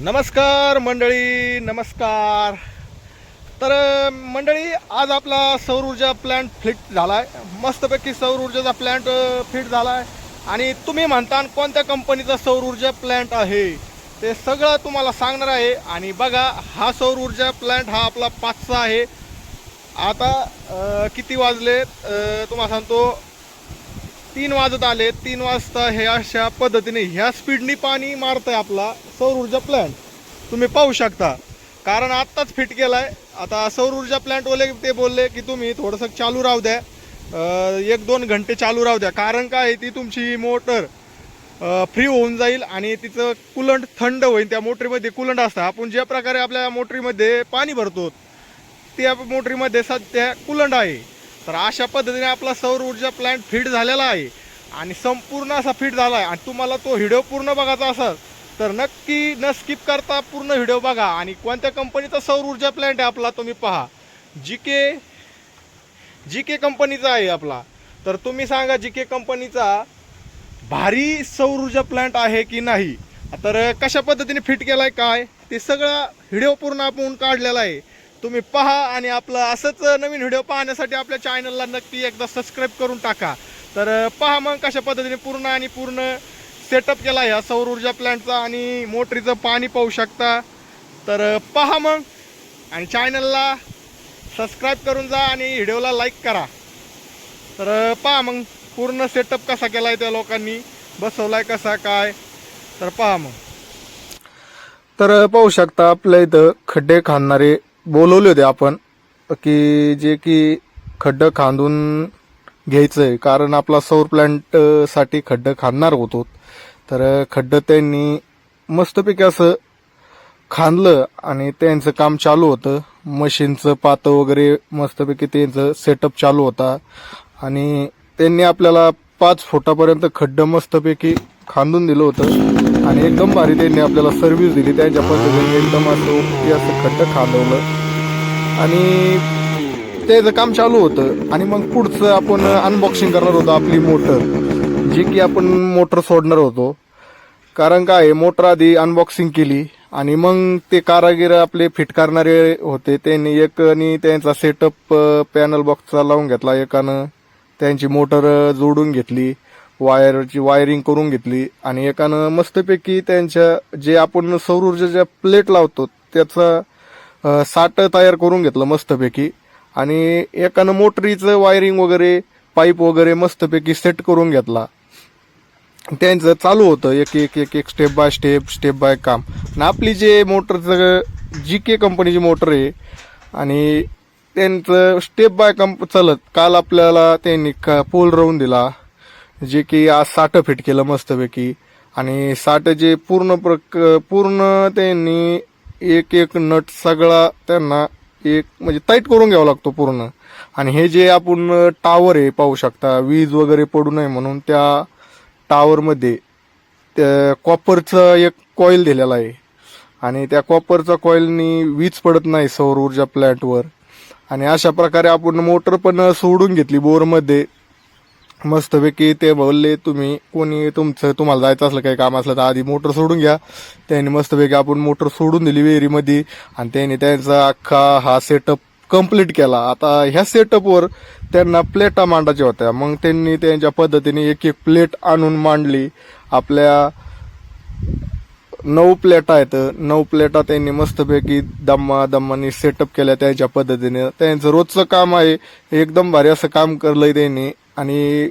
नमस्कार मंडळी नमस्कार. तर मंडळी आज आपला सौर ऊर्जा प्लॅन्ट फिट झाला आहे मस्तपैकी सौर ऊर्जेचा प्लॅन्ट फिट झाला आहे आणि तुम्ही म्हणता कोणत्या कंपनीचा सौर ऊर्जा प्लॅन्ट आहे? ते सगळं तुम्हाला सांगणार आहे. आणि बघा हा सौर ऊर्जा प्लॅन्ट हा आपला पाचचा आहे. आता किती वाजले तुम्हाला सांगतो तीन वाजत आले तीन वाजता हे अशा पद्धतीने ह्या स्पीडनी पाणी मारतंय आपला सौर ऊर्जा प्लॅन्ट तुम्ही पाहू शकता. कारण आत्ताच फिट केलाय. आता सौर ऊर्जा प्लॅन्टवाले ते बोलले की तुम्ही थोडंसं चालू राहू द्या. एक दोन घंटे चालू राहू द्या. कारण काय आहे, ती तुमची मोटर फ्री होऊन जाईल आणि तिचं कुलंट थंड होईल. त्या मोटरीमध्ये कुलंट असतं. आपण ज्या प्रकारे आपल्या मोटरीमध्ये पाणी भरतो त्या मोटरीमध्ये सध्या कुलंड आहे. तर अशा पद्धतीने आपला सौर ऊर्जा प्लॅन्ट फिट झालेला आहे. आणि संपूर्ण असा फिट झाला आहे आणि तुम्हाला तो व्हिडिओ पूर्ण बघायचा असेल तर नक्की न स्किप करता पूर्ण व्हिडिओ बघा. आणि कोणत्या कंपनीचा सौर ऊर्जा प्लॅन्ट आहे आपला तुम्ही पहा. जी के जी के कंपनीचा आहे आपला. तर तुम्ही सांगा जी के कंपनीचा भारी सौर ऊर्जा प्लॅन्ट आहे की नाही? तर कशा पद्धतीने फिट केलाय काय? ते सगळं व्हिडिओ पूर्ण आपण काढलेला आहे. तुम्ही पहा आणि आपलं असंच नवीन व्हिडिओ पाहण्यासाठी आपल्या चॅनलला नक्की एकदा सबस्क्राईब करून टाका. तर पहा मग कशा पद्धतीने पूर्ण आणि पूर्ण सेटअप केला या सौर ऊर्जा प्लॅन्टचा आणि मोटरीचं पाणी पाहू शकता. तर पहा मग आणि चॅनलला सबस्क्राईब करून जा आणि व्हिडिओला लाईक करा. तर पहा मग पूर्ण सेटअप कसा केला आहे त्या लोकांनी बसवला आहे कसा काय? तर पहा मग. तर पाहू शकता आपल्या इथं खड्डे खांदणारे बोलवले होते आपण की जे की खड्डं खांदून घ्यायचं आहे कारण आपला सौर प्लॅन्टसाठी खड्डं खांदणार होतो. तर खड्डं त्यांनी मस्तपैकी असं खांदलं आणि त्यांचं काम चालू होतं. मशीनचं पातं वगैरे मस्तपैकी त्यांचं सेटअप चालू होता. आणि त्यांनी आपल्याला पाच फुटापर्यंत खड्डं मस्तपैकी खांदून दिलं होतं. आणि एकदम भारी त्यांनी आपल्याला सर्व्हिस दिली. त्यांच्या पद्धतीने एकदम असं असं खड्डं खांदवलं. आणि त्याचं काम चालू होतं आणि मग पुढचं आपण अनबॉक्सिंग करणार होतो आपली मोटर जी की आपण मोटर सोडणार होतो. कारण काय मोटर आधी अनबॉक्सिंग केली आणि मग ते कारागीर आपले फिट करणारे होते. त्यांनी एक आणि त्यांचा सेटअप पॅनल बॉक्सचा लावून घेतला एकानं. त्यांची मोटर जोडून घेतली वायरची वायरिंग करून घेतली आणि एकानं मस्तपैकी त्यांच्या जे आपण सौर ऊर्जेच्या प्लेट लावतो त्याचा साठ तयार करून घेतलं मस्तपैकी. आणि एकानं मोटरीचं वायरिंग वगैरे पाईप वगैरे मस्तपैकी सेट करून घेतला. त्यांचं चालू होतं एक एक एक एक step by step step by काम. आणि आपली जे मोटरचं जी के कंपनीची मोटर आहे. आणि त्यांचं स्टेप बाय कंप चालत. काल आपल्याला त्यांनी का पोल राहून दिला. जे की आज साठ फिट केलं मस्तपैकी. आणि साठ जे पूर्ण प्रक पूर्ण त्यांनी एक एक नट सगळा त्यांना एक म्हणजे टाईट करून घ्यावा लागतो पूर्ण. आणि हे जे आपण टावर आहे पाहू शकता वीज वगैरे पडू नये म्हणून त्या टावरमध्ये त्या कॉपरचं एक कॉईल दिलेला आहे. आणि त्या कॉपरचा कॉईलनी वीज पडत नाही सौर ऊर्जा प्लॅन्टवर आणि अशा प्रकारे आपण मोटर पण सोडून घेतली बोरमध्ये मस्तपैकी ते बोलले तुम्ही कोणी तुमचं तुम्हाला जायचं असलं काही काम असलं तर आधी मोटर सोडून घ्या. त्यांनी मस्तपैकी आपण मोटर सोडून दिली विहिरीमध्ये आणि त्यांनी त्यांचा अख्खा हा सेटअप कंप्लीट केला. आता ह्या सेटअपवर त्यांना प्लेटा मांडायच्या होत्या. मग त्यांनी त्यांच्या पद्धतीने एक एक प्लेट आणून मांडली. आपल्या नऊ प्लेटा आहेत. नऊ प्लेटा त्यांनी मस्तपैकी दम्मा दम्मानी सेटअप केल्या त्यांच्या पद्धतीने. त्यांचं रोजचं काम आहे. एकदम भारी असं काम करलंय त्यांनी. आणि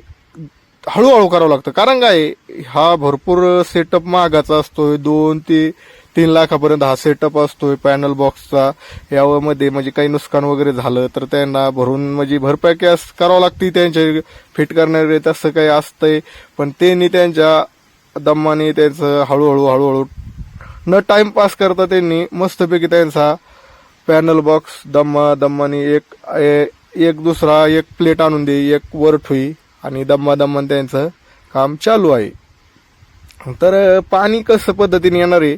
हळूहळू करावं लागतं. कारण काय हा भरपूर सेटअप महागाचा असतोय. दोन ते तीन लाखापर्यंत हा सेटअप असतोय पॅनल बॉक्सचा यामध्ये म्हणजे काही नुकसान वगैरे झालं तर त्यांना भरून म्हणजे भरपाई कॅस करावं लागते त्यांच्या फिट करणारे तसं काही असतंय. पण त्यांनी त्यांच्या दम्माने त्यांचं हळूहळू हळूहळू न टाइमपास करता त्यांनी मस्तपैकी त्यांचा पॅनल बॉक्स दम्मा दम्मानी एक ए- एक दुसरा एक प्लेट आणून दे एक वर ठुई आणि दम्मा दम्मान त्यांचं काम चालू आहे. तर पाणी कसं पद्धतीने येणार आहे?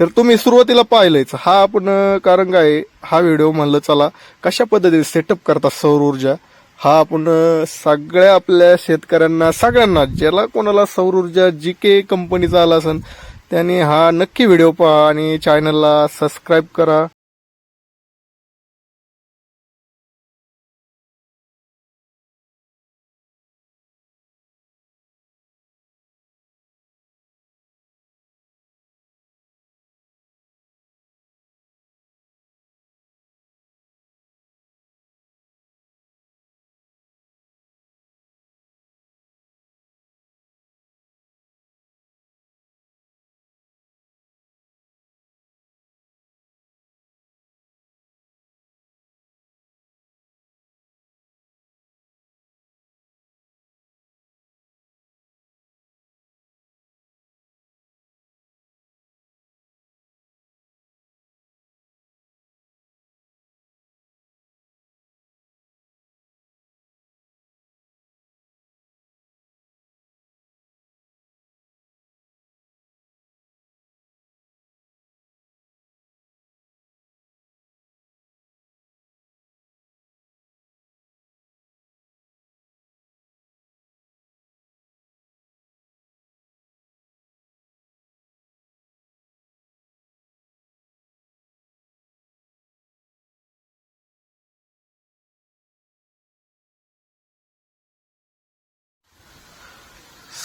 तर तुम्ही सुरुवातीला पाहिलंच हा आपण कारण काय हा व्हिडिओ म्हणलं चला कशा पद्धतीने सेटअप करतात सौर ऊर्जा? हा आपण सगळ्या आपल्या शेतकऱ्यांना सगळ्यांना ज्याला कोणाला सौर ऊर्जा जी के कंपनीचा आला असेल त्याने हा नक्की व्हिडिओ पहा आणि चॅनलला सबस्क्राईब करा.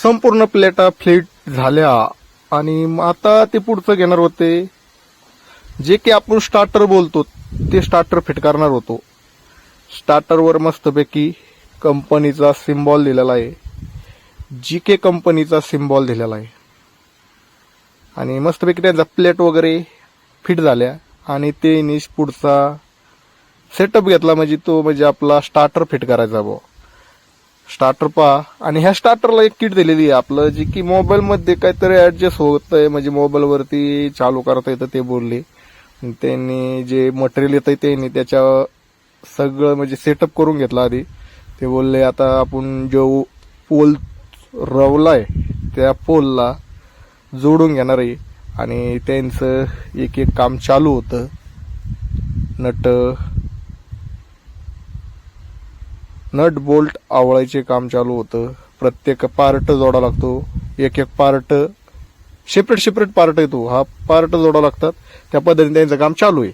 संपूर्ण प्लेटा फ्लिट झाल्या आणि मग आता ते पुढचं घेणार होते. जे की आपण स्टार्टर बोलतो ते स्टार्टर फिट करणार होतो स्टार्टरवर मस्तपैकी कंपनीचा सिम्बॉल दिलेला आहे. जी के कंपनीचा सिम्बॉल दिलेला आहे. आणि मस्तपैकी त्यांचा प्लेट वगैरे फिट झाल्या आणि ते निश पुढचा सेटअप घेतला. म्हणजे तो म्हणजे आपला स्टार्टर फिट करायचा बुवा. स्टार्टर पहा. आणि ह्या स्टार्टरला एक किट दिलेली आहे आपलं जी की मोबाईलमध्ये काहीतरी ऍडजस्ट होत आहे म्हणजे मोबाईलवरती चालू करता येतं ते बोलले. त्यांनी जे मटेरियल येतं त्यांनी त्याच्या सगळं म्हणजे सेटअप करून घेतला आधी. ते बोलले आता आपण जो पोल रवलाय त्या पोलला जोडून घेणार आहे. आणि त्यांचं एक एक काम चालू होतं. नट नट बोल्ट आवळायचे काम चालू होतं. प्रत्येक पार्ट जोडा लागतो. एक एक पार्ट. सेपरेट सेपरेट पार्ट येतो. हा पार्ट जोडा लागतात. त्या पद्धतीने त्यांचं काम चालू आहे.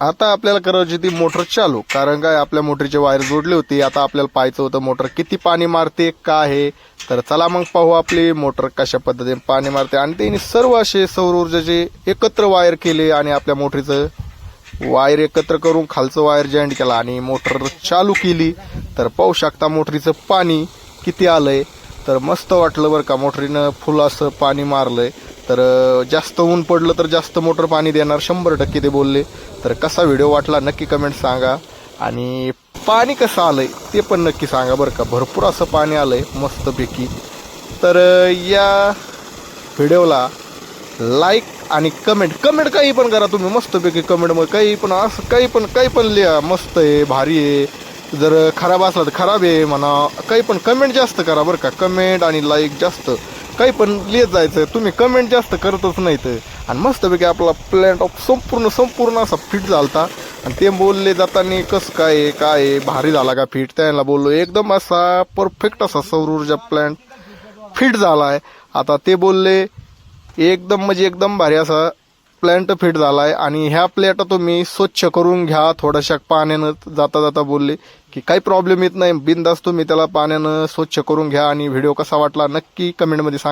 आता आपल्याला करायची ती मोटर चालू. कारण काय आपल्या मोटरीचे वायर जोडले होते. आता आपल्याला पाहायचं होतं मोटर किती पाणी मारते का आहे? तर चला मग पाहू आपली मोटर कशा पद्धतीने पाणी मारते. आणि त्यांनी सर्व असे सौर ऊर्जाचे एकत्र वायर केले आणि आपल्या मोटरीचं वायर एकत्र करून खालचं वायर जॉईंट केला आणि मोटर चालू केली. तर पाहू शकता मोटरीचं पाणी किती आलंय. तर मस्त वाटलं बरं का मोटरीनं फुल असं पाणी मारलंय. तर जास्त ऊन पडलं तर जास्त मोटर पाणी देणार शंभर टक्के ते बोलले. तर कसा व्हिडिओ वाटला नक्की कमेंट सांगा. आणि पाणी कसं आलंय ते पण नक्की सांगा बरं का. भरपूर असं पाणी आलंय मस्तपैकी. तर या व्हिडिओला लाईक आणि कमेंट कमेंट काही पण करा तुम्ही. मस्तपैकी कमेंटमध्ये काही पण असं काही पण काही पण लिहा. मस्त आहे भारी आहे. जर खराब असला तर खराब आहे म्हणा. काही पण कमेंट जास्त करा बरं का. कमेंट आणि लाईक जास्त. काही पण लिहित जायचं तुम्ही कमेंट जास्त करतच नाही तर आणि मस्तपैकी आपला प्लॅन ऑफ संपूर्ण संपूर्ण असा फिट झालता. आणि ते बोलले जाताना कसं काय आहे, काय आहे, भारी झाला का फिट त्यांना बोललो एकदम असा परफेक्ट असा सौर ऊर्जा प्लॅन्ट फिट झाला आहे आता ते बोलले एकदम म्हणजे एकदम भारी असा प्लॅन्ट फिट झाला आहे आणि ह्या प्लेटा तुम्ही स्वच्छ करून घ्या थोड्याशा पाण्यानं जाता जाता बोलले. की काही प्रॉब्लेम येत नाही. बिंदास तुम्ही त्याला पाण्यानं स्वच्छ करून घ्या आणि व्हिडिओ कसा वाटला नक्की कमेंटमध्ये सांगा.